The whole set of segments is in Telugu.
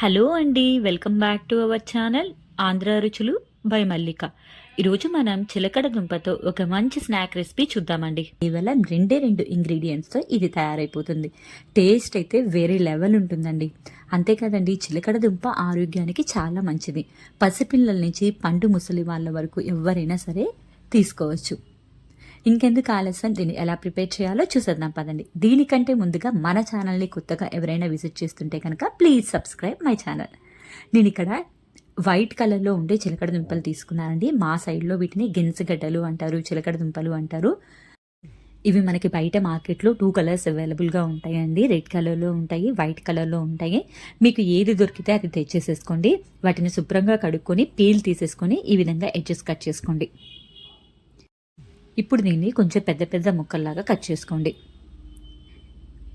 హలో అండి welcome back to our channel Andhra రుచులు బై మల్లిక. ఈరోజు మనం చిలకడ దుంపతో ఒక మంచి స్నాక్ రెసిపీ చూద్దామండి. కేవలం రెండే రెండు ఇంగ్రీడియంట్స్తో ఇది తయారైపోతుంది. టేస్ట్ అయితే వేరే లెవెల్ ఉంటుందండి. అంతేకాదండి చిలకడ దుంప ఆరోగ్యానికి చాలా మంచిది. పసిపిల్లల నుంచి పండు ముసలి వాళ్ళ వరకు ఎవరైనా సరే తీసుకోవచ్చు. ఇంకెందుకు ఆలస్యం? దీన్ని ఎలా ప్రిపేర్ చేయాలో చూసేద్దాం పదండి. దీనికంటే ముందుగా మన ఛానల్ని కొత్తగా ఎవరైనా విజిట్ చేస్తుంటే కనుక ప్లీజ్ సబ్స్క్రైబ్ మై ఛానల్. నేను ఇక్కడ వైట్ కలర్లో ఉండే చిలకడ దుంపలు తీసుకున్నానండి. మా సైడ్లో వీటిని గెన్సగడ్డలు అంటారు చిలకడ దుంపలు అంటారు. ఇవి మనకి బయట మార్కెట్లో టూ కలర్స్ అవైలబుల్గా ఉంటాయండి. రెడ్ కలర్లో ఉంటాయి వైట్ కలర్లో ఉంటాయి. మీకు ఏది దొరికితే అది తెచ్చేసేసుకోండి. వాటిని శుభ్రంగా కడుక్కొని పీల్ తీసేసుకొని ఈ విధంగా ఎడ్జెస్ కట్ చేసుకోండి. ఇప్పుడు దీన్ని కొంచెం పెద్ద పెద్ద ముక్కల్లాగా కట్ చేసుకోండి.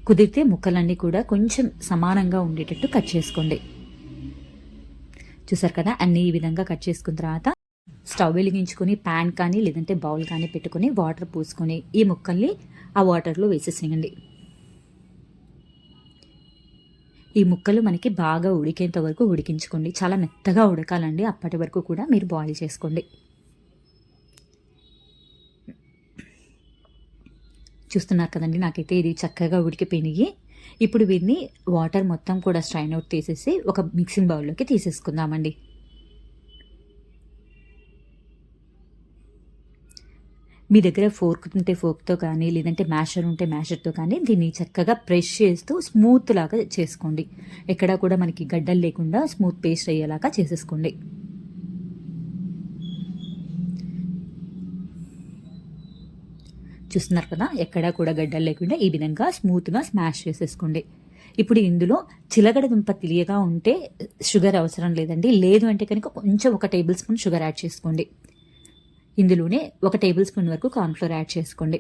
కుదిరితే ముక్కలన్నీ కూడా కొంచెం సమానంగా ఉండేటట్టు కట్ చేసుకోండి. చూసారు కదా? అన్నీ ఈ విధంగా కట్ చేసుకున్న తర్వాత స్టవ్ వెలిగించుకొని ప్యాన్ కానీ లేదంటే బౌల్ కానీ పెట్టుకొని వాటర్ పోసుకొని ఈ ముక్కల్ని ఆ వాటర్లో వేసేసేయండి. ఈ ముక్కలు మనకి బాగా ఉడికేంత వరకు ఉడికించుకోండి. చాలా మెత్తగా ఉడకాలండి. అప్పటి వరకు కూడా మీరు బాయిల్ చేసుకోండి. చూస్తున్నారు కదండి నాకైతే ఇది చక్కగా ఉడికిపోయినాయి ఇప్పుడు వీటిని వాటర్ మొత్తం కూడా స్ట్రైన్ అవుట్ తీసేసి ఒక మిక్సింగ్ బౌల్లోకి తీసేసుకుందామండి. మీ దగ్గర ఫోర్క్ ఉంటే ఫోర్క్తో కానీ లేదంటే మ్యాషర్ ఉంటే మ్యాషర్తో కానీ దీన్ని చక్కగా ప్రెష్ చేస్తూ స్మూత్ లాగా చేసుకోండి. ఎక్కడా కూడా మనకి గడ్డలు లేకుండా స్మూత్ పేస్ట్ అయ్యేలాగా చేసేసుకోండి. చూస్తున్నారు కదా ఎక్కడా కూడా గడ్డలు లేకుండా ఈ విధంగా స్మూత్గా స్మాష్ చేసేసుకోండి. ఇప్పుడు ఇందులో చిలగడ దుంప తెలియగా ఉంటే షుగర్ అవసరం లేదండి. లేదు అంటే కనుక కొంచెం ఒక టేబుల్ స్పూన్ షుగర్ యాడ్ చేసుకోండి. ఇందులోనే ఒక టేబుల్ స్పూన్ వరకు కార్న్ఫ్లోర్ యాడ్ చేసుకోండి.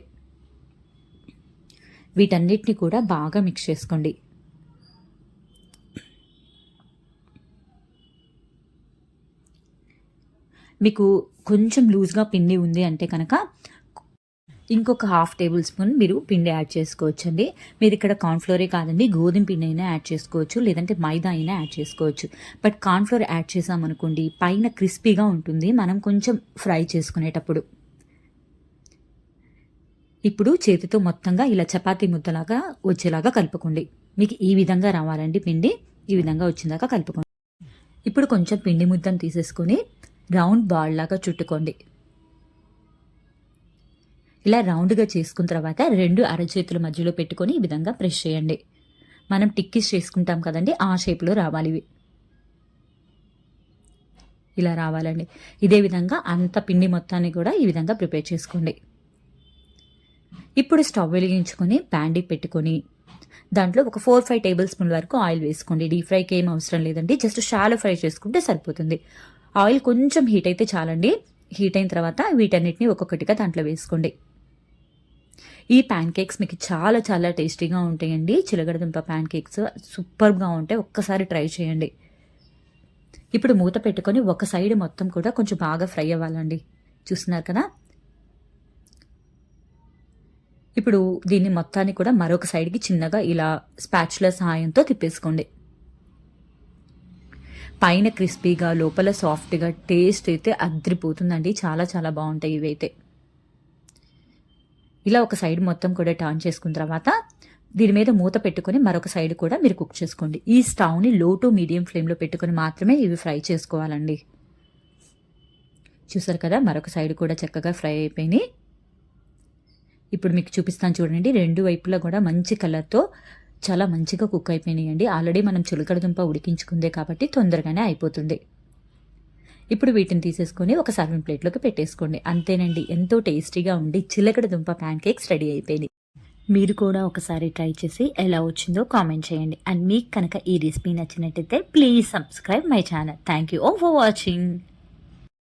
వీటన్నిటిని కూడా బాగా మిక్స్ చేసుకోండి. మీకు కొంచెం లూజ్గా పిండి ఉంది అంటే కనుక ఇంకొక హాఫ్ టేబుల్ స్పూన్ మీరు పిండి యాడ్ చేసుకోవచ్చండి. మీరు ఇక్కడ కార్న్ఫ్లోరే కాదండి గోధుమ పిండి అయినా యాడ్ చేసుకోవచ్చు లేదంటే మైదా అయినా యాడ్ చేసుకోవచ్చు. బట్ కార్న్ఫ్లోర్ యాడ్ చేసామనుకోండి పైన క్రిస్పీగా ఉంటుంది మనం కొంచెం ఫ్రై చేసుకునేటప్పుడు. ఇప్పుడు చేతితో మొత్తంగా ఇలా చపాతీ ముద్దలాగా వచ్చేలాగా కలుపుకోండి. మీకు ఈ విధంగా రావాలండి పిండి ఈ విధంగా వచ్చిందాక కలుపుకోండి. ఇప్పుడు కొంచెం పిండి ముద్దను తీసేసుకొని రౌండ్ బాల్ లాగా చుట్టుకోండి. ఇలా రౌండ్గా చేసుకున్న తర్వాత రెండు అరచేతుల మధ్యలో పెట్టుకొని ఈ విధంగా ప్రెస్ చేయండి. మనం టిక్కీస్ చేసుకుంటాం కదండి ఆ షేప్లో రావాలి ఇవి. ఇలా రావాలండి. ఇదే విధంగా అంత పిండి మొత్తాన్ని కూడా ఈ విధంగా ప్రిపేర్ చేసుకోండి. ఇప్పుడు స్టవ్ వెలిగించుకొని ప్యాండీ పెట్టుకొని దాంట్లో ఒక ఫోర్ ఫైవ్ టేబుల్ స్పూన్ వరకు ఆయిల్ వేసుకోండి. డీప్ ఫ్రైకి ఏం అవసరం లేదండి జస్ట్ షాలో ఫ్రై చేసుకుంటే సరిపోతుంది. ఆయిల్ కొంచెం హీట్ అయితే చాలండి. హీట్ అయిన తర్వాత వీటన్నిటిని ఒక్కొక్కటిగా దాంట్లో వేసుకోండి. ఈ ప్యాన్ కేక్స్ మీకు చాలా చాలా టేస్టీగా ఉంటాయండి. చిలగడదుంప ప్యాన్ కేక్స్ సూపర్గా ఉంటాయి ఒక్కసారి ట్రై చేయండి. ఇప్పుడు మూత పెట్టుకొని ఒక సైడ్ మొత్తం కూడా కొంచెం బాగా ఫ్రై అవ్వాలండి. చూస్తున్నారు కదా? ఇప్పుడు దీన్ని మొత్తాన్ని కూడా మరొక సైడ్కి చిన్నగా ఇలా స్పాచ్ల సహాయంతో తిప్పేసుకోండి. పైన క్రిస్పీగా లోపల సాఫ్ట్గా టేస్ట్ అయితే అద్రిపోతుందండి. చాలా చాలా బాగుంటాయి ఇవైతే. ఇలా ఒక సైడ్ మొత్తం కూడా టర్న్ చేసుకున్న తర్వాత దీని మీద మూత పెట్టుకొని మరొక సైడ్ కూడా మీరు కుక్ చేసుకోండి. ఈ స్టవ్ని లో టు మీడియం ఫ్లేమ్లో పెట్టుకొని మాత్రమే ఇవి ఫ్రై చేసుకోవాలండి. చూసారు కదా మరొక సైడ్ కూడా చక్కగా ఫ్రై అయిపోయినాయి. ఇప్పుడు మీకు చూపిస్తాను చూడండి రెండు వైపులా కూడా మంచి కలర్తో చాలా మంచిగా కుక్ అయిపోయినాయండి. ఆల్రెడీ మనం చిలకడదుంప ఉడికించుకుందే కాబట్టి తొందరగానే అయిపోతుంది. ఇప్పుడు వీటిని తీసేసుకొని ఒక సర్వింగ్ ప్లేట్లోకి పెట్టేసుకోండి. అంతేనండి ఎంతో టేస్టీగా ఉండి చిలకడ దుంప ప్యాన్ కేక్స్ రెడీ అయిపోయింది మీరు కూడా ఒకసారి ట్రై చేసి ఎలా వచ్చిందో కామెంట్ చేయండి. అండ్ మీకు కనుక ఈ రెసిపీ నచ్చినట్టయితే please subscribe my channel thank you oh for watching